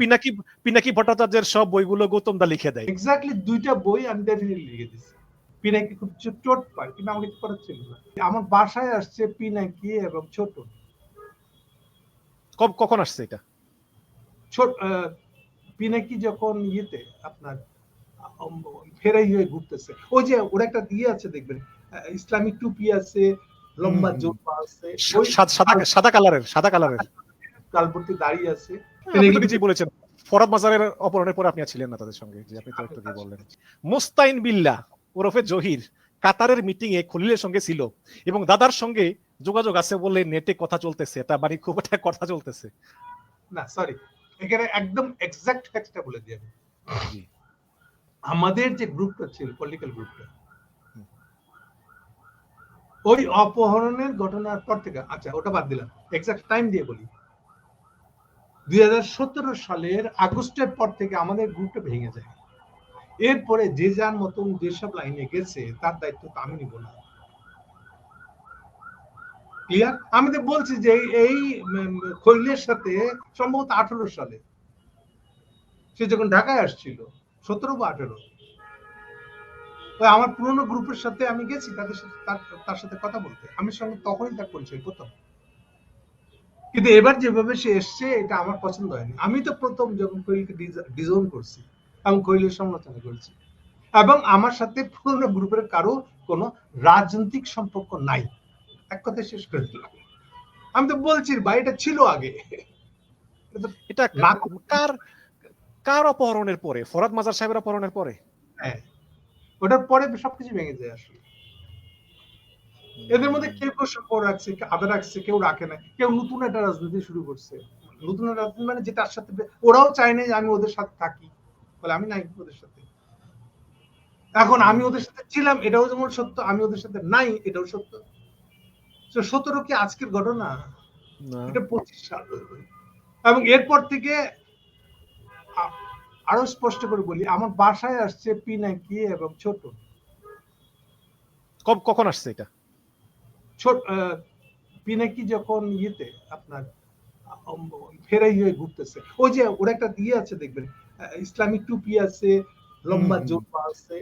পিনাকি পিনাকি ভট্টাচার্যের সব বইগুলো গৌতম দা লিখে দেয় এক্স্যাক্টলি দুইটা বই আমি ডেফিনেটলি লিখে দিচ্ছি পিনাকি খুব চোট পায় কিন্তু আমাকে কিছু করার ছিল না আমার বাসায় আসছে পিনাকি এবং ছোট কব- কখন আসছে এটা ছোট পিনাকি যখন ইয়েতে আপনার ফেরাই হয়ে ঘুরতেছে ওই যে ওর একটা দিয়ে আছে দেখবেন ইসলামিক টুপি আছে লম্বা। জোপা আছে সাদা সাদা কালারের সাদা কালারের কালবর্তী দাঁড়িয়ে আছে আপনি নিজেই বলেছেন ফরাদ মাজারের অপহরণের পরে আপনি ছিলেন না তাদের সঙ্গে যে আপনি তো একটু বললেন। মোস্তাইন বিল্লাহ ওরফে জহির কাতারের মিটিং এ খলিলের সঙ্গে ছিল এবং দাদার সঙ্গে যোগাযোগ আছে বলে নেটে কথা চলতেছে এটা মানে খুব একটা কথা চলতেছে। না সরি এখানে একদম এক্সাক্ট ফ্যাক্টটা বলে দিয়ে আমি। আমাদের যে গ্রুপটা ছিল পলিটিক্যাল গ্রুপটা ওই অপহরণের ঘটনার পর থেকে আচ্ছা ওটা বাদ দিলাম এক্সাক্ট টাইম দিয়ে বলি। দুই সালের আগস্টের পর থেকে আমাদের গ্রুপটা ভেঙে যায়। এরপরে যে যার মতন যেসব লাইনে গেছে, তার দায়িত্ব তো আমি নিব না। ক্লিয়ার আমি তো বলছি যে এই- খৈলের সাথে সম্ভবত আঠারো সালে। সে যখন ঢাকায় আসছিল, সতেরো বা আঠেরো। ওই আমার পুরনো গ্রুপের সাথে আমি গেছি, তাদের সাথে, তার তার সাথে কথা বলতে। আমি সঙ্গে তখনই তার পরিচয় প্রথম কিন্তু এবার যেভাবে সে এসছে এটা আমার পছন্দ হয়নি। আমি তো প্রথম যখন কোহলিকে ডিজোন করছি এবং কোহলির সমালোচনা করছি। এবং আমার সাথে পুরনো গ্রুপের কারও কোনো রাজনৈতিক সম্পর্ক নাই। এক কথায় শেষ করে দিলাম। আমি তো বলছি ভাই এটা ছিল আগে। এটা কার কার অপহরণের পরে? ফরাদ মাজার সাহেবের অপহরণের পরে? হ্যাঁ। ওটার পরে সবকিছু ভেঙে যায় আসলে। এদের মধ্যে কেউ কেউ রাখছে কেউ আদা রাখছে কেউ রাখে না কেউ নতুন একটা রাজনীতি শুরু করছে। নতুন রাজনীতি মানে যে তার সাথে ওরাও চায় না যে আমি ওদের সাথে থাকি। বলে আমি নাই ওদের সাথে। এখন আমি ওদের সাথে ছিলাম এটাও যেমন সত্য আমি ওদের সাথে নাই এটাও সত্য। তো সতেরো কি আজকের ঘটনা? এটা পঁচিশ সাল এবং এরপর থেকে আরও স্পষ্ট করে বলি আমার বাসায় আসছে পিনাকি এবং ছোট। কখন আসছে এটা? ছোট পিনাকি যখন ইয়েতে আপনার ফেরাই হয়ে ঘুরতেছে ওই যে ওর একটা দিয়ে আছে দেখবেন ইসলামিক টুপি আছে লম্বা। জোপা আছে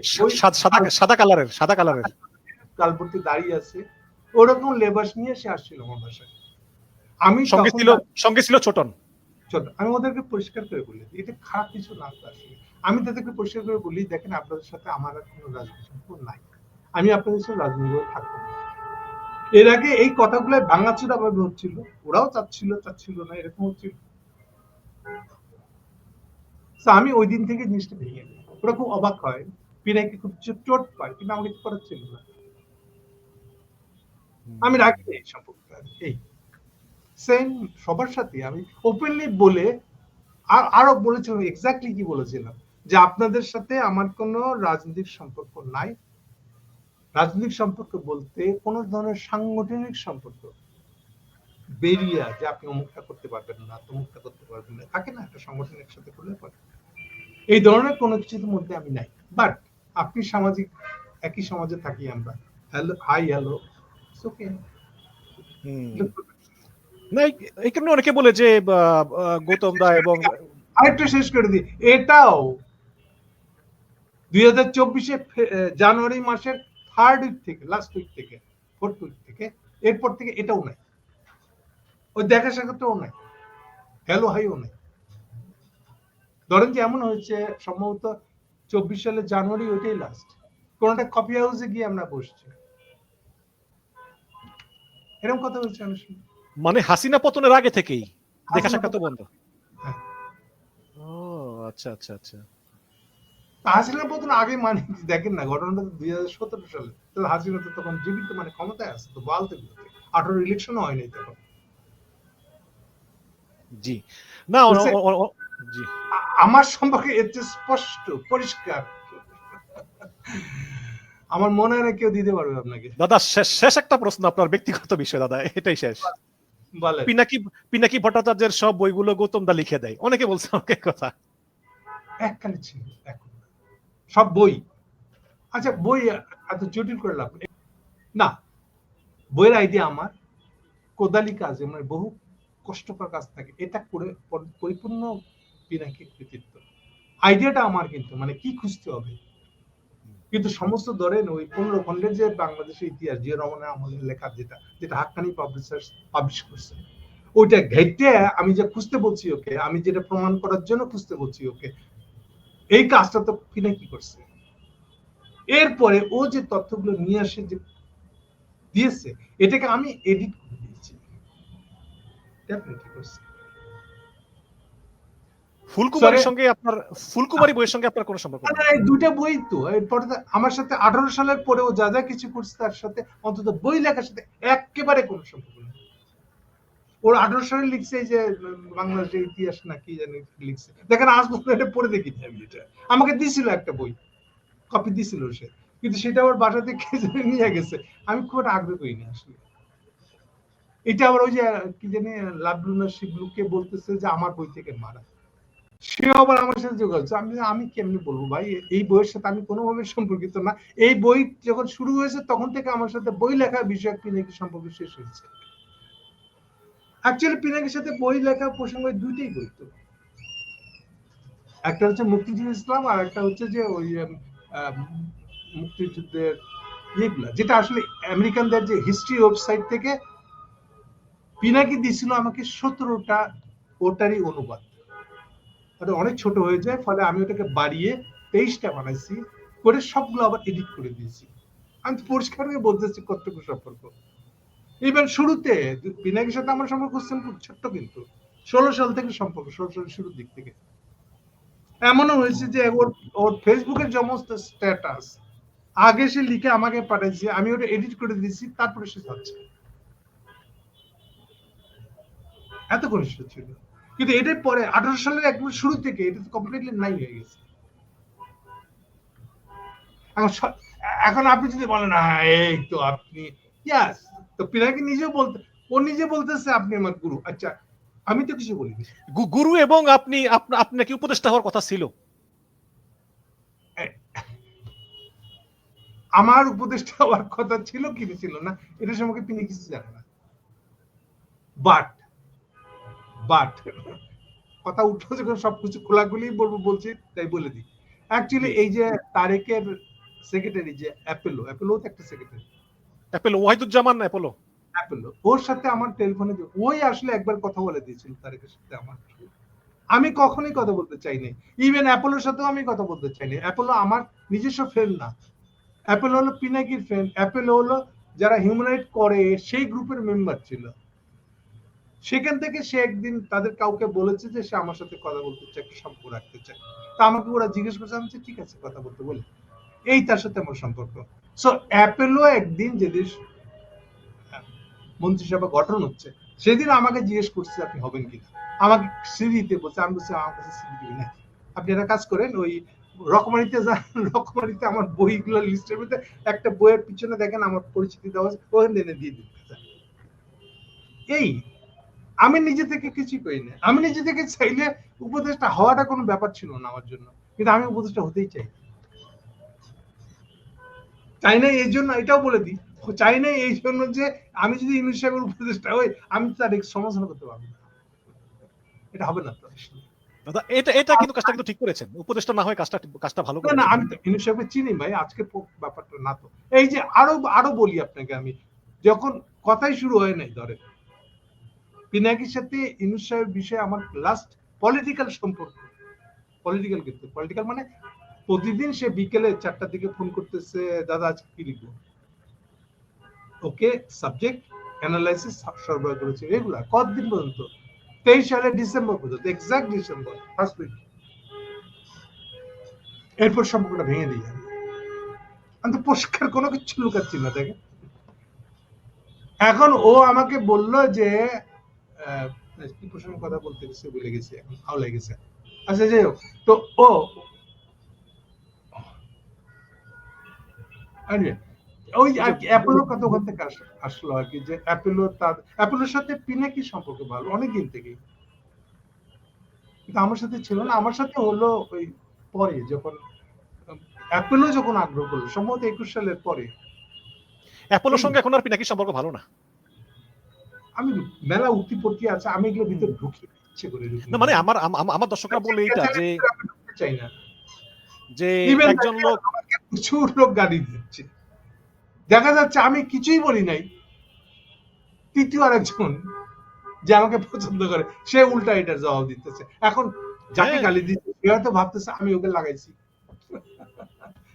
সাদা কালারের সাদা কালারের। কালবর্তী দাঁড়িয়ে আছে ওরকম লেবাস নিয়ে সে আসছিল আমার বাসায়। আমি সঙ্গে ছিল সঙ্গে ছিল ছোটন। ছোট আমি ওদেরকে পরিষ্কার করে বলি এটা খারাপ কিছু না আসলে। আমি তাদেরকে পরিষ্কার করে বলি দেখেন আপনাদের সাথে আমার আর কোনো রাজনীতি সম্পর্ক নাই। আমি আপনাদের সাথে রাজনীতি থাকব না। এর আগে এই কথাগুলো ভাঙাচুরা ভাবে হচ্ছিল। ওরাও চাচ্ছিল চাচ্ছিল না এরকম হচ্ছিল। আমি ওই দিন থেকে জিনিসটা ভেঙে দিই। ওরা খুব অবাক হয় পিনাকি খুব চোট পায় কিন্তু আমাকে করার ছিল না। আমি রাখি এই সম্পর্কটা। এই সেম সবার সাথে আমি ওপেনলি বলে আর আরও বলেছিলাম এক্স্যাক্টলি কি বলেছিলাম? যে আপনাদের সাথে আমার কোনো রাজনৈতিক সম্পর্ক নাই রাজনৈতিক সম্পর্ক বলতে কোনো ধরনের সাংগঠনিক সম্পর্ক বেরিয়া যে আপনি অমুকটা করতে পারবেন না তমুকটা করতে পারবেন না থাকে না একটা সংগঠন একসাথে করলে পারে। এই ধরনের কোনো কিছুর মধ্যে আমি নাই। বাট আপনি সামাজিক একই সমাজে থাকি আমরা। Hello hi hello okay. না এই- কারণে অনেকে বলে যে গৌতম দা এবং আরেকটু শেষ করে দিই। এটাও দুই হাজার চব্বিশে জানুয়ারি মাসের থার্ড উইক থেকে লাস্ট উইক থেকে ফোর্থ উইক থেকে এরপর থেকে এটাও নাই। ওই দেখা সাক্ষাৎটাও নাই। হ্যালো হাইও নাই। ধরেন যে এমন হয়েছে সম্ভবত চব্বিশ সালের জানুয়ারি ওইটাই লাস্ট কোনটা কপি হাউসে গিয়ে আমরা বসছি। এরকম কথা বলছি আমি সময়। মানে হাসিনা পতনের আগে থেকেই দেখা সাক্ষাৎ বন্ধ। হ্যাঁ। ও আচ্ছা আচ্ছা আচ্ছা। হাসিনার পতন আগে মানে দেখেন না ঘটনাটা দুই হাজার সতেরো সালে। তো হাসিনা তো তখন জীবিত মানে ক্ষমতায় আছে তো বলতে আঠারো ইলেকশনও হয়নি তখন। জি। না আমার সম্পর্কে চেয়ে স্পষ্ট পরিষ্কার। আমার মনে হয় কেউ দিতে পারবে আপনাকে। দাদা শেষ শেষ একটা প্রশ্ন আপনার ব্যক্তিগত বিষয় দাদা এটাই শেষ। বলে পিনাকি পিনাকি ভট্টাচার্যের সব বইগুলো গৌতম দা লিখে দেয়। অনেকে বলছে আমাকে কথা। এককালে ছিল এখন। সব বই। আচ্ছা বই, এত জটিল করে লাভ না, বইয়ের আইডিয়া আমার, কোদালি কাজ মানে বহু কষ্টকর কাজ থাকে। এটা করে পরিপূর্ণ পিনাকির কৃতিত্ব। আইডিয়াটা আমার কিন্তু মানে কি খুঁজতে হবে? কিন্তু সমস্ত ধরেন ওই পনেরো খন্ডের যে বাংলাদেশের ইতিহাস, যে রমনা আমাদের লেখা যেটা যেটা হাক্কানি পাবলিশার্স পাবলিশ করছে, ওইটা ঘেটে আমি যে খুঁজতে বলছি ওকে, আমি যেটা প্রমাণ করার জন্য খুঁজতে বলছি ওকে এই কাজটা তো পিনাকি করছে? এরপরে ও যে তথ্যগুলো নিয়ে আসে যে দিয়েছে এটাকে আমি এডিট করে দিয়েছি। ডেফিনেটলি করছে? ফুলকুমারির Sorry? সঙ্গে আপনার ফুলকুমারি বইয়ের সঙ্গে আপনার কোনো সম্পর্ক নেই? না, এই দুইটা বই তো। এরপরে আমার সাথে আঠারো সালের পরেও যা যা কিছু করছে তার সাথে অন্তত বই লেখার সাথে একেবারে কোনো সম্পর্ক ওর আঠারো সালে লিখছে যে বাংলাদেশের ইতিহাস না কি জানি লিখছে। দেখেন আজ পর্যন্ত এটা পড়ে দেখিনি আমি এটা আমাকে দিছিল একটা বই কপি দিছিল সে। কিন্তু সেটা আবার বাসা থেকে নিয়ে গেছে। আমি খুব একটা আগ্রহ করিনি আসলে। এটা আবার ওই যে কি জানি লাভলুনা শিবলুকে বলতেছে যে আমার বই থেকে মারা। সে আবার আমার সাথে যোগাযোগ আমি আমি কেমনি বলব ভাই? এই বইয়ের সাথে আমি কোনোভাবে সম্পর্কিত না। এই বই যখন শুরু হয়েছে তখন থেকে আমার সাথে বই লেখা বিষয়ক পিনাকি সম্পর্ক শেষ হয়েছে। অ্যাকচুয়ালি পিনাকির সাথে বই লেখা প্রসঙ্গ দুইটাই তো একটা হচ্ছে মুক্তিযুদ্ধ ইসলাম আর একটা হচ্ছে যে ওই মুক্তিযুদ্ধের ইয়েগুলা যেটা আসলে আমেরিকানদের যে হিস্ট্রি ওয়েবসাইট থেকে পিনাকি দিছিল আমাকে সতেরোটা ওটারই অনুবাদ। ওটা অনেক ছোট হয়ে যায়, ফলে আমি ওটাকে বাড়িয়ে তেইশটা বানাইছি, করে সবগুলো আবার এডিট করে দিয়েছি। আমি তো পরিষ্কার বলতেছি কতটুকু সম্পর্ক। ইভেন শুরুতে পিনাকির সাথে আমার সম্পর্ক ছোট্ট কিন্তু। ষোলো সাল থেকে সম্পর্ক ষোলো সালের শুরুর দিক থেকে। এমনও হয়েছে যে ওর ওর ফেসবুকের সমস্ত স্ট্যাটাস আগে সে লিখে আমাকে পাঠাইছে আমি ওটা এডিট করে দিয়েছি তারপরে সে যাচ্ছে। এত ঘনিষ্ঠ ছিল। কিন্তু এটার পরে আঠারো সালের একদম শুরু থেকে এটা তো কমপ্লিটলি নাই হয়ে গেছে। এখন এখন আপনি যদি বলেন "হ্যাঁ, এই তো আপনি ইয়াস তো পিনাকি নিজেও বলতে ও নিজে বলতেছে আপনি আমার গুরু। আচ্ছা আমি তো কিছু বলিনি। গুরু এবং আপনি আপনাকে উপদেষ্টা হওয়ার কথা ছিল? আমার উপদেষ্টা হওয়ার কথা ছিল কি ছিল না এটা সম্পর্কে তিনি কিছু জানে না। বাট বাট কথা উঠল যখন সবকিছু খোলাগুলি বলব বলছি তাই বলে দিই। অ্যাকচুয়ালি এই যে তারেকের সেক্রেটারি যে অ্যাপেলো অ্যাপেলো তো একটা সেক্রেটারি অ্যাপেলো, ওয়াহিদুজ্জামান অ্যাপোলো? অ্যাপেলো। ওর সাথে আমার টেলিফোনে ওই আসলে একবার কথা বলে দিয়েছিল তারেকের সাথে আমার। আমি কখনোই কথা বলতে চাইনি ইভেন অ্যাপোলোর সাথেও আমি কথা বলতে চাইনি অ্যাপোলো আমার নিজস্ব ফ্রেন্ড না। অ্যাপেলো হলো পিনাকির ফ্রেন্ড অ্যাপেলো হলো যারা হিউম্যান রাইট করে, সেই গ্রুপের মেম্বার ছিল। সেখান থেকে সে একদিন তাদের কাউকে বলেছে যে সে আমার সাথে কথা বলতে চায়, একটা সম্পর্ক রাখতে চায়। তা আমাকে ওরা জিজ্ঞেস করছে, আমি ঠিক আছে, কথা বলতে বলে। এই তার সাথে আমার সম্পর্ক। সো একদিন যেদিন মন্ত্রিসভা গঠন হচ্ছে, সেদিন আমাকে জিজ্ঞেস করছে, আপনি হবেন কিনা? আমাকে বলছে, আমি বলছি, আমার কাছে সিডি আপনি একটা কাজ করেন, ওই রকমারিতে যান, রকমারিতে আমার বইগুলো লিস্টের মধ্যে, একটা বইয়ের পিছনে দেখেন আমার পরিচিতি দেওয়া আছে ওখান দিয়ে দিন। এই, আমি নিজে থেকে কিছুই করি না। আমি নিজে থেকে চাইলে উপদেশটা হওয়াটা কোনো ব্যাপার ছিল না আমার জন্য। কিন্তু আমি উপদেশটা হতেই চাই চাই না এই জন্য এটাও বলে দিই চাই না এই জন্য যে আমি যদি ইউনুস সাহেবের উপদেশটা হই আমি তার সমাধান করতে পারব না। এটা হবে না তো। এটা এটা কিন্তু কাজটা কিন্তু ঠিক করেছেন। উপদেষ্টা না হয় কাজটা কাজটা ভালো না না আমি ইউনুস সাহেবকে চিনি ভাই আজকে ব্যাপারটা না তো। এই যে আরও আরও বলি আপনাকে আমি যখন কথাই শুরু হয় নাই ধরে পিনাকির সাথে ইউনুস সাহেবের বিষয়ে আমার লাস্ট পলিটিক্যাল সম্পর্ক পলিটিক্যাল কিন্তু পলিটিক্যাল মানে প্রতিদিন সে বিকেলে চারটার দিকে ফোন করতেছে, দাদা, আজকে কি লিখব? ওকে সাবজেক্ট অ্যানালাইসিস সরবরাহ করেছে রেগুলার কতদিন পর্যন্ত? তেইশ ডিসেম্বর পর্যন্ত এক্সাক্ট ডিসেম্বর ফার্স্ট উইক এরপর সম্পর্কটা ভেঙে আমি তো পরিষ্কার কোনো কিছু লুকাচ্ছি না দেখে এখন ও আমাকে বলল যে কি কথা বলতে গেছে বলে গেছে এখন ভালো লেগেছে আচ্ছা যাই হোক। তো ও ওই কি অ্যাপোলোর কথা ওখান থেকে আসলো আর কি যে অ্যাপোলো তার অ্যাপোলোর সাথে পিনাকি সম্পর্ক ভালো? অনেকদিন থেকেই। কিন্তু আমার সাথে ছিল না আমার সাথে হলো ওই পরে যখন অ্যাপেলো যখন আগ্রহ করল সম্ভবত একুশ সালের পরে। অ্যাপোলোর সঙ্গে এখন আর পিনাকির সম্পর্ক ভালো না? আমি মেলা উত্তিপত্তি আছে আমি এগুলো ভিতরে ঢুকি ইচ্ছে করে না মানে আমার আম- আম- আমার দর্শকরা বলে এইটা যে চাই না। যে একজন লোক প্রচুর লোক গাড়ি দিচ্ছে দেখা যাচ্ছে আমি কিছুই বলি নাই। তৃতীয় আরেকজন যে আমাকে পছন্দ করে সে উল্টা এটার জবাব দিতেছে। এখন যাকে হ্যাঁ। গালি দিচ্ছে সে হয়তো ভাবতেছে আমি ওকে লাগাইছি।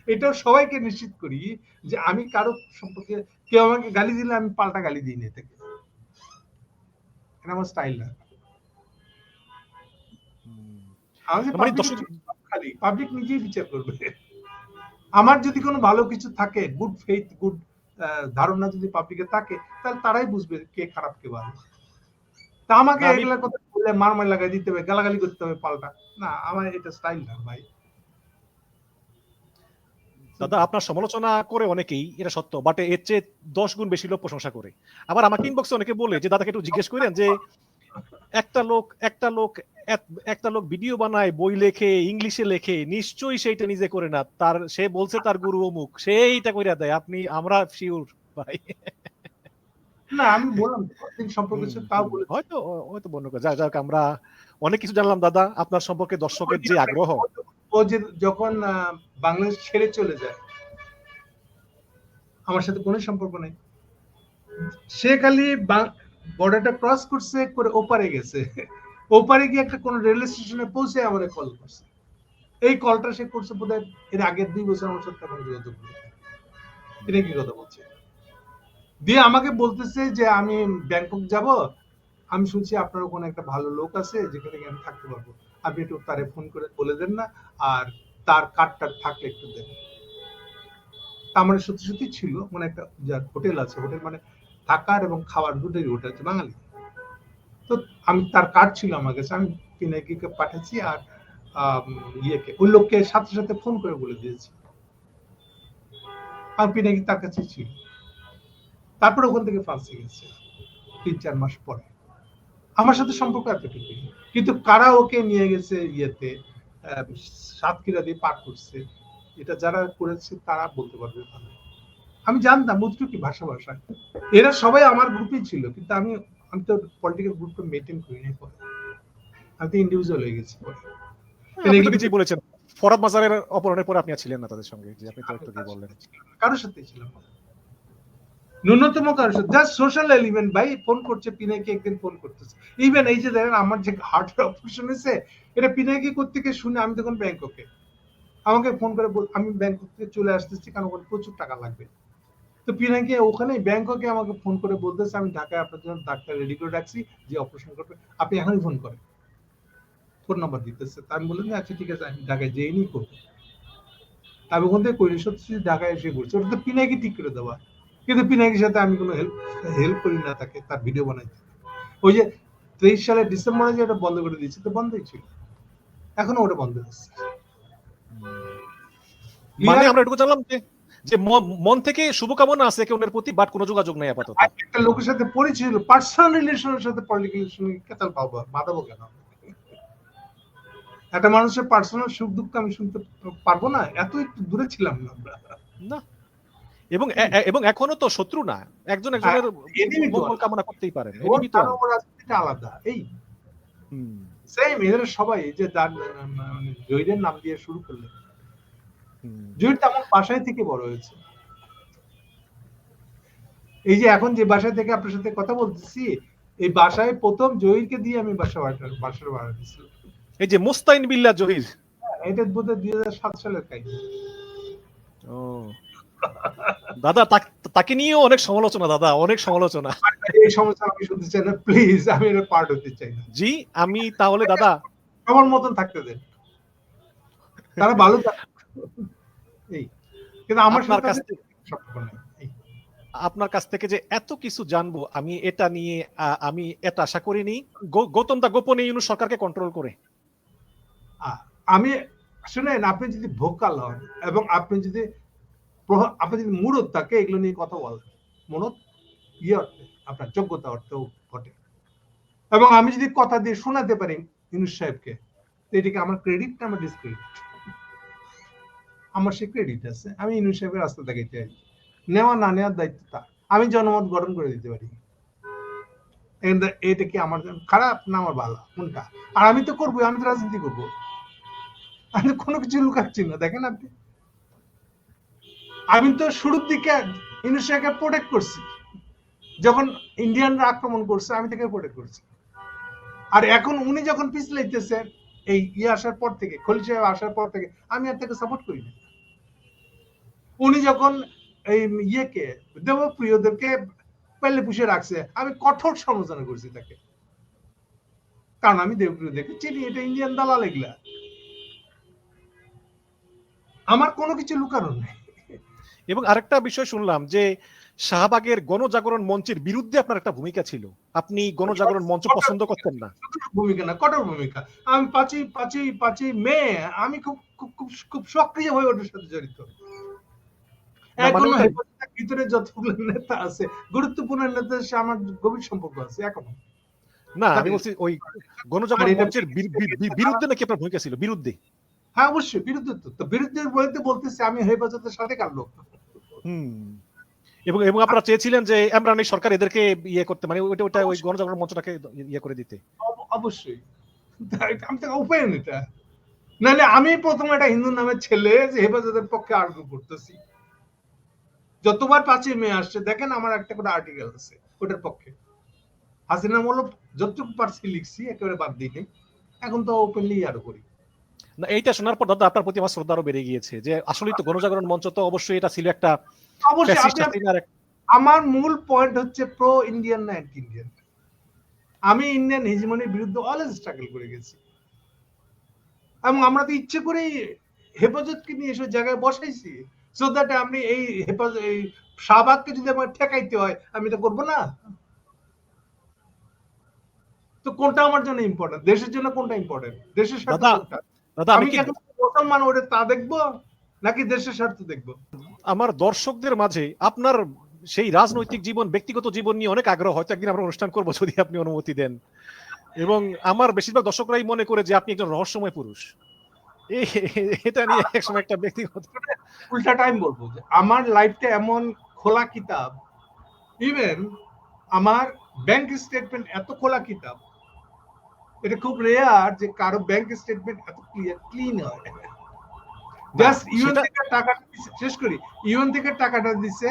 এটাও সবাইকে নিশ্চিত করি যে আমি কারও সম্পর্কে কেউ আমাকে গালি দিলে আমি পাল্টা গালি দিই না থেকে এটা আমার স্টাইল না। আমাদের খালি পাবলিক নিজেই বিচার করবে। আমার যদি কোনো ভালো কিছু থাকে গুড ফেইথ গুড ধারণা যদি পাবলিকে থাকে তাহলে তারাই বুঝবে কে খারাপ কে ভালো। তা আমাকে এগুলা কথা বলে মার মার লাগাই দিতে হবে গালাগালি করতে হবে পাল্টা। না আমার এটা স্টাইল না ভাই। দাদা আপনার সমালোচনা করে অনেকেই এটা সত্য বাট এর চেয়ে দশ গুণ বেশি লোক প্রশংসা করে। আবার আমাকে ইনবক্সে অনেকে বলে যে দাদাকে একটু জিজ্ঞেস করেন যে একটা লোক একটা লোক একটা লোক ভিডিও বানায় বই লেখে ইংলিশে লেখে নিশ্চয়ই সেইটা নিজে করে না। তার সে বলছে তার গুরু অমুক সেইটা কইরা দেয়। আপনি আমরা শিওর ভাই। না আমি বললাম সম্পর্কে তাও বলে হয়তো হয়তো বন্য করে। যাক যাক আমরা অনেক কিছু জানলাম দাদা। আপনার সম্পর্কে দর্শকের যে আগ্রহ। ও যে যখন বাংলাদেশ ছেড়ে চলে যায় আমার সাথে কোনো সম্পর্ক নেই। সে খালি বর্ডারটা ক্রস করছে করে ওপারে গেছে। ওপারে গিয়ে একটা কোন রেল স্টেশনে পৌঁছে আমার কল করছে। এই কলটা সে করছে বোধহয় এর আগের দুই বছর আমার সাথে এখন যোগাযোগ এটা কি কথা বলছে? দিয়ে আমাকে বলতেছে যে, আমি ব্যাংকক যাব। আমি শুনছি আপনার ওখানে একটা ভালো লোক আছে, যেখানে আমি থাকতে পারব। আপনি একটু তারে ফোন করে বলে দেন না, আর তার কার্ডটা থাকলে একটু দেন। মানে সত্যি সত্যি ছিল মানে একটা যার হোটেল আছে, হোটেল মানে থাকার এবং খাওয়ার দুটোই হোটেল আছে, বাঙালি। তো আমি তার কার্ড ছিল আমার কাছে, আমি পিনাকিকে পাঠাচ্ছি আর ইয়েকে, ওই লোককে সাথে সাথে ফোন করে বলে দিয়েছি। আর পিনাকি তার কাছে ছিল। তারপরে ওখান থেকে ফাঁসি গেছে, তিন চার মাস পরে। আমার সাথে সম্পর্ক এতটুকু কিন্তু কারা ওকে নিয়ে গেছে ইয়েতে সাতক্ষীরা দিয়ে পার করছে, এটা যারা করেছে তারা বলতে পারবে আমি জানতাম কি ভাষা ভাষা এরা সবাই আমার গ্রুপেই ছিল, কিন্তু আমি আমি তো পলিটিক্যাল গ্রুপটা মেনটেন করি নাই পরে। আমি তো ইন্ডিভিজুয়াল হয়ে গেছি পরে। আপনি তো বলেছেন। ফরাদ মাজারের অপহরণের পরে আপনি ছিলেন না তাদের সঙ্গে যে আপনি তো একটু কি বললেন। কারোর সাথে ছিলাম ন্যূনতম কারোর সাথে। জাস্ট সোশ্যাল এলিমেন্ট ভাই ফোন করছে পিনাকি একদিন ফোন করতেছে। ইভেন এই যে দেখেন আমার যে হার্টের অপারেশন হয়েছে এটা পিনাকি থেকে শুনে আমি তখন ব্যাংককে। আমাকে ফোন করে বল আমি ব্যাংকক থেকে চলে আসতেছি কারণ ওখানে প্রচুর টাকা লাগবে। তো পিনাকি ওখানে ব্যাংককে আমাকে ফোন করে বলতেছে আমি ঢাকায় আপনার জন্য ডাক্তার রেডি করে রাখছি যে অপারেশন করবে। আপনি এখনই ফোন করেন। ফোন নাম্বার দিতেছে। তা আমি বললাম আচ্ছা ঠিক আছে আমি ঢাকায় যেই নিই করব। আমি ওখান থেকে সত্যি ঢাকায় এসে করছি ওটা তো পিনাকি ঠিক করে দেওয়া। কিন্তু পিনাকির সাথে আমি কোনো হেল্প হেল্প করি না তাকে তার ভিডিও বানাইতে ওই যে তেইশ সালের ডিসেম্বরে যে ওটা বন্ধ করে দিয়েছে তো বন্ধই ছিল। এখনও ওটা বন্ধ আছে মানে আমরা এটুকু জানলাম যে যে মন থেকে শুভকামনা আছে কেউ ওনার প্রতি বাট কোনো যোগাযোগ নেই আপাতত। একটা লোকের সাথে পরিচয় পার্সোনাল রিলেশনের সাথে পলিটিক্যাল রিলেশন কেতাল পাবো বাঁধাবো কেন? একটা মানুষের পার্সোনাল সুখ দুঃখ আমি শুনতে পারব না এত একটু দূরে ছিলাম না আমরা। না। এবং এবং এখনও তো শত্রু না। একজন একজনের মঙ্গল কামনা করতেই পারেন। আলাদা এই। হুম, সেম এদের সবাই যে মানে নাম দিয়ে শুরু করলেন। আমার বাসায় থেকে বড় হয়েছে। এই যে এখন যে বাসায় থেকে আপনার সাথে কথা বলতেছি এই বাসায় প্রথম জহিরকে দিয়ে আমি বাসা বাসা- বাসার ভাড়া দিয়েছিলাম। এই যে মুস্তাইন বিল্লাহ জহির। এটা বোধহয় দুই হাজার সাত সালের কাহিনী। ও। দাদা তাক- নিয়েও অনেক সমালোচনা দাদা অনেক সমালোচনা। এই সমস্যা আমি শুনতে চাই না প্লিজ আমি এর পার্ট হতে চাই না। জি আমি তাহলে দাদা আমার মতন থাকতে দেন। তারা ভালো এই কিন্তু আমার আপনার কাছ থেকে। আপনার কাছ যে এত কিছু জানব আমি এটা নিয়ে আমি এটা আশা করিনি। গৌতম দা গোপনে ইউনু সরকারকে কন্ট্রোল করে। আমি শুনেন আপনি যদি ভোকাল হন এবং আপনি যদি আপনি যদি মুরত থাকে এগুলো নিয়ে কথা বলেন মনত ইয়ে অর্থে আপনার যোগ্যতা অর্থেও ঘটে এবং আমি যদি কথা দিয়ে শোনাতে পারি ইউনুস সাহেবকে তো এটিকে আমার ক্রেডিট না আমার ডিসক্রেডিট আমার সে ক্রেডিট আছে, আমি ইউনুস সাহেবের রাস্তা দেখাইতে পারি নেওয়া না নেওয়ার দায়িত্ব তার। আমি জনমত গঠন করে দিতে পারি। এটা কি আমার খারাপ না আমার ভালো? কোনটা? আর আমি তো করব আমি তো রাজনীতি করব। আমি কোনো কিছু লুকাচ্ছি না, দেখেন আপনি। আমি তো শুরুর দিকে ইন্দোনেশিয়াকে প্রোটেক্ট করছি। যখন ইন্ডিয়ানরা আক্রমণ করছে, আমি তাকে প্রোটেক্ট করছি। আর এখন উনি যখন পিছলাইতেছেন এই ইয়ে আসার পর থেকে খলি সাহেব আসার পর থেকে, আমি আর তাকে সাপোর্ট করি না। উনি যখন এই ইয়েকে, দেবপ্রিয়দেরকে পেলে পুষে রাখছে, আমি কঠোর সমালোচনা করছি তাকে। কারণ আমি দেবপ্রিয়দেরকে চিনি, এটা ইন্ডিয়ান দালাল এগুলা। আমার কোনো কিছু লুকানো নেই। এবং আরেকটা বিষয় শুনলাম যে শাহবাগের গণজাগরণ মঞ্চের বিরুদ্ধে আপনার একটা ভূমিকা ছিল। আপনি গণজাগরণ মঞ্চ পছন্দ করতেন না। ভূমিকা না কঠোর ভূমিকা। আমি পাঁচই পাঁচই পাঁচই মে আমি খুব খুব খুব খুব সক্রিয় হয়ে ওটার সাথে জড়িত। মানে এখনও ভিতরে যতগুলো নেতা আছে গুরুত্বপূর্ণ সাথে আমার গভীর সম্পর্ক আছে এখনও। না আমি বলছি ওই গণজাগরণ মঞ্চের বিরুদ্ধে নাকি আপনার ভূমিকা ছিল? বিরুদ্ধে। হ্যাঁ অবশ্যই। বিরুদ্ধে তো তো বিরুদ্ধে বলতে বলতেছি আমি হেফাজতের সাথে কার লোক? এবং এবং আপনারা চেয়েছিলেন যে ইমরানি সরকার এদেরকে ইয়ে করতে মানে ওইটা ওইটা ওই গণজাগরণ মঞ্চটাকে ইয়ে করে দিতে। অবশ্যই। আমি তো এটা। নাহলে আমি প্রথম একটা হিন্দু নামের ছেলে যে হেফাজতের পক্ষে আর্গু করতেছি। যতবার পাঁচই মে আসছে দেখেন আমার একটা করে আর্টিকেল আছে ওটার পক্ষে। হাসিনা মূলক যতটুকু পারছি লিখছি একেবারে বাদ দিই এখন তো ওপেনলি আরও করি। না এইটা শোনার পর দাদা আপনার প্রতি আমার শ্রদ্ধা আরও বেড়ে গিয়েছে যে আসলেই তো গণজাগরণ মঞ্চ তো অবশ্যই এটা ছিল একটা আমার মূল পয়েন্ট হচ্ছে প্রো ইন্ডিয়ান না অ্যান্টি ইন্ডিয়ান আমি ইন্ডিয়ান হেজিমনির বিরুদ্ধে অলওয়েজ স্ট্রাগল করে গেছি। এবং আমরা তো ইচ্ছে করেই হেফাজতকে নিয়ে এসব জায়গায় বসাইছি। সো দ্যাট আমি এই হেফাজত এই শাহবাগকে যদি আমার ঠেকাইতে হয় আমি এটা করব না। তো কোনটা আমার জন্য ইম্পর্টেন্ট দেশের জন্য কোনটা ইম্পর্টেন্ট দেশের কোনটা? দাদা আমি মুসলমান ওরে তা দেখব? নাকি দেশের স্বার্থ দেখব? আমার দর্শকদের মাঝে আপনার সেই রাজনৈতিক জীবন ব্যক্তিগত জীবন নিয়ে অনেক আগ্রহ। হয়তো একদিন আমরা অনুষ্ঠান করব যদি আপনি অনুমতি দেন। এবং আমার বেশিরভাগ দর্শকরাই মনে করে যে আপনি একজন রহস্যময় পুরুষ। এটা নিয়ে একসময় একটা ব্যক্তিগত উল্টা টাইম বলব যে আমার লাইফটা এমন খোলা কিতাব। ইভেন আমার ব্যাংক স্টেটমেন্ট এত খোলা কিতাব এটা খুব রেয়ার যে কারও ব্যাংক স্টেটমেন্ট এত ক্লিয়ার ক্লিন হয়। জাস্ট ইউএন থেকে টাকা শেষ করি ইউএন থেকে টাকাটা দিছে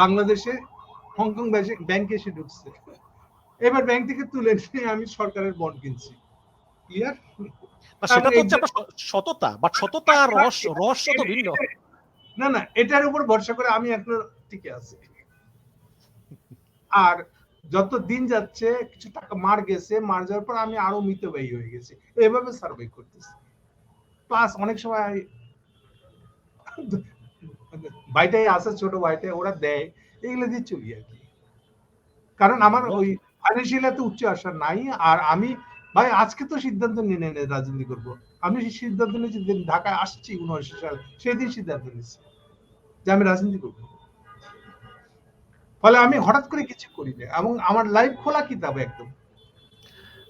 বাংলাদেশে হংকং ব্যাংকে এসে ঢুকছে। এবার ব্যাংক থেকে তুলে নিয়ে আমি সরকারের বন্ড কিনছি। ক্লিয়ার সেটা তো হচ্ছে সততা বাট সততা আর রহস্য রহস্য তো ভিন্ন। না না এটার উপর ভরসা করে আমি এখনও টিকে আছি। আর যত দিন যাচ্ছে, কিছু টাকা মার গেছে, মার যাওয়ার পর আমি আরও মিতব্যয়ী হয়ে গেছি। এভাবে সার্ভে করতেছি। প্লাস অনেক সময় ভাইটাই আছে, ছোট ভাইটাই, ওরা দেয়, এগুলো দিয়ে চলি আর কি। কারণ আমার ওই ফাইন্যান্সিয়াল এত উচ্চ আশা নাই, আর আমি ভাই, আজকে তো সিদ্ধান্ত নিয়ে নেই রাজনীতি করব। আমি সিদ্ধান্ত নিয়েছি ঢাকায় আসছি উনআশি সালে সেই দিন সিদ্ধান্ত নিয়েছি যে আমি রাজনীতি করব। ফলে আমি হঠাৎ করে কিছু করি না। এবং আমার লাইফ খোলা কিতাব একদম?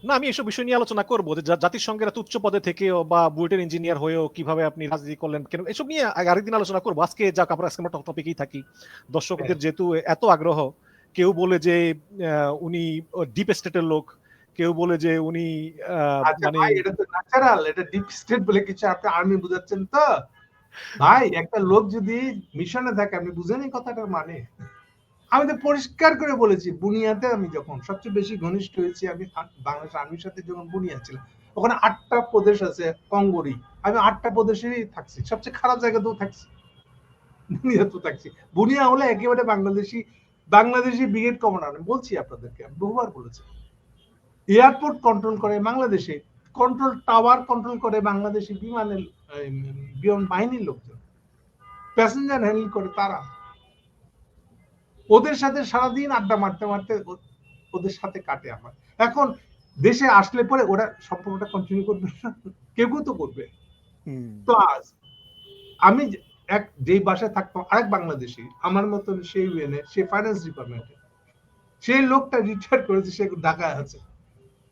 না আমি এসব বিষয় নিয়ে আলোচনা করব যে জাতিসংঘের এত উচ্চ পদে থেকেও বা বুয়েটের ইঞ্জিনিয়ার হয়েও কীভাবে আপনি রাজনীতি করলেন কেন এসব নিয়ে আরেকদিন আলোচনা করব। আজকে যাক আমরা আজকে আমরা টপিকেই থাকি। দর্শকদের যেহেতু এত আগ্রহ কেউ বলে যে উনি ডিপ স্টেটের লোক কেউ বলে যে উনি আচ্ছা মানে এটা তো ন্যাচারাল এটা ডিপ স্টেট বলে কিছু আপনি আর্মি বুঝাচ্ছেন তো? ভাই একটা লোক যদি মিশনে থাকে আপনি বুঝেন এই কথাটার মানে? আমি তো পরিষ্কার করে বলেছি বুনিয়াতে আমি যখন সবচেয়ে বেশি ঘনিষ্ঠ হয়েছি, আমি বাংলাদেশ আর্মির সাথে যখন বুনিয়া ছিলাম, ওখানে আটটা প্রদেশ আছে, কঙ্গরি। আমি আটটা প্রদেশেরই থাকছি, সবচেয়ে খারাপ জায়গাতেও থাকছি বুনিয়াতেও থাকছি। বুনিয়া হলে একেবারে বাংলাদেশি বাংলাদেশি ব্রিগেড কমান্ডার। আমি বলছি আপনাদেরকে বহুবার বলেছি, এয়ারপোর্ট কন্ট্রোল করে বাংলাদেশে, কন্ট্রোল টাওয়ার কন্ট্রোল করে বাংলাদেশি বিমানের বিমান বাহিনীর লোকজন, প্যাসেঞ্জার হ্যান্ডেল করে তারা। ওদের সাথে সারাদিন আড্ডা মারতে মারতে ওদের সাথে কাটে আমার। এখন দেশে আসলে পরে ওরা সম্পর্কটা কন্টিনিউ করবে না। কেউ কেউ তো করবে। তো আজ আমি এক যেই বাসায় থাকতাম আরেক বাংলাদেশি আমার মতন সেই ইউএনএ সে ফাইন্যান্স ডিপার্টমেন্টে সেই লোকটা রিটায়ার করেছে সে ঢাকায় আছে।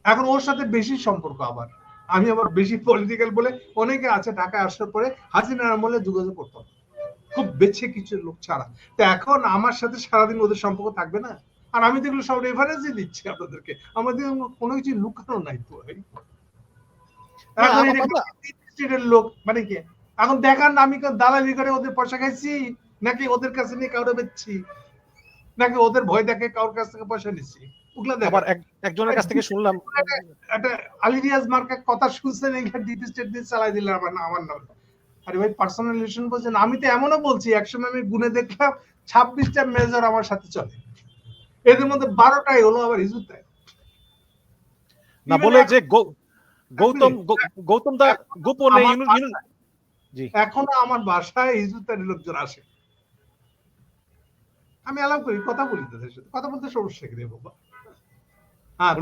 এখন ওর সাথে বেশি সম্পর্ক আবার আমি আবার বেশি পলিটিক্যাল বলে অনেকে আছে ঢাকায় আসার পরে হাসিনার আমলে যোগাযোগ করতাম। খুব বেছে কিছু লোক ছাড়া। তো এখন আমার সাথে সারাদিন ওদের সম্পর্ক থাকবে না? আর আমি তো এগুলো সব রেফারেন্সই দিচ্ছি আপনাদেরকে। আমাদের কোনো কিছু লুকানো নাই তো ভাই। লোক মানে কি? এখন দেখান আমি দালালি করে ওদের পয়সা খাইছি নাকি ওদের কাছে নিয়ে কাউরে বেচছি? নাকি ওদের ভয় দেখে কারোর কাছ থেকে পয়সা নিচ্ছি? ওগুলা আবার একজনের কাছ থেকে শুনলাম। একটা আলিরিয়াজ মার্কা কথা শুনছেন এখানে ডিপ স্টেট দিয়ে চালাই দিলেন আমার না আমার নাম। আরে ভাই পার্সোনাল রিলেশন বলছেন আমি তো এমনও বলছি একসময় আমি গুনে দেখলাম ছাব্বিশটা মেজর আমার সাথে চলে। এদের মধ্যে বারোটাই হলো আবার হিজুতায় না বলে যে গৌতম গৌতম দা গোপনে এখনও আমার বাসায় হিজুতারি লোকজন আসে। আমি অ্যালাউ করি কথা বলি তাদের সাথে। কথা বলতে সমস্যা কি রে বাবা? হ্যাঁ